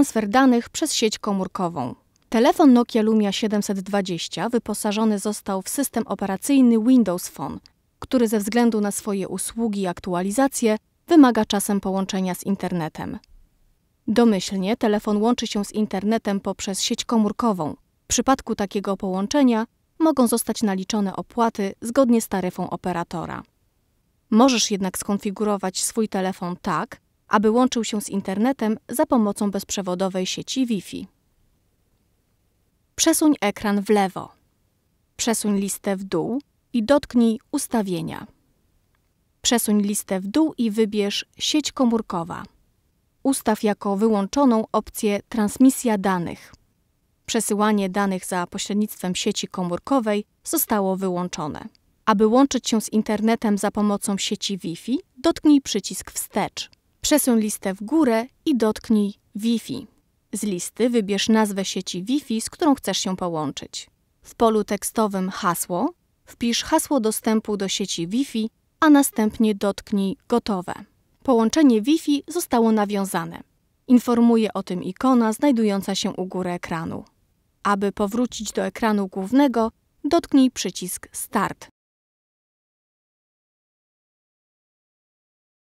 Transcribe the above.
Transfer danych przez sieć komórkową. Telefon Nokia Lumia 720 wyposażony został w system operacyjny Windows Phone, który ze względu na swoje usługi i aktualizacje wymaga czasem połączenia z internetem. Domyślnie telefon łączy się z internetem poprzez sieć komórkową. W przypadku takiego połączenia mogą zostać naliczone opłaty zgodnie z taryfą operatora. Możesz jednak skonfigurować swój telefon tak, aby łączył się z internetem za pomocą bezprzewodowej sieci Wi-Fi. Przesuń ekran w lewo. Przesuń listę w dół i dotknij Ustawienia. Przesuń listę w dół i wybierz Sieć komórkowa. Ustaw jako wyłączoną opcję Transmisja danych. Przesyłanie danych za pośrednictwem sieci komórkowej zostało wyłączone. Aby łączyć się z internetem za pomocą sieci Wi-Fi, dotknij przycisk Wstecz. Przesuń listę w górę i dotknij Wi-Fi. Z listy wybierz nazwę sieci Wi-Fi, z którą chcesz się połączyć. W polu tekstowym Hasło wpisz hasło dostępu do sieci Wi-Fi, a następnie dotknij Gotowe. Połączenie Wi-Fi zostało nawiązane. Informuje o tym ikona znajdująca się u góry ekranu. Aby powrócić do ekranu głównego, dotknij przycisk Start.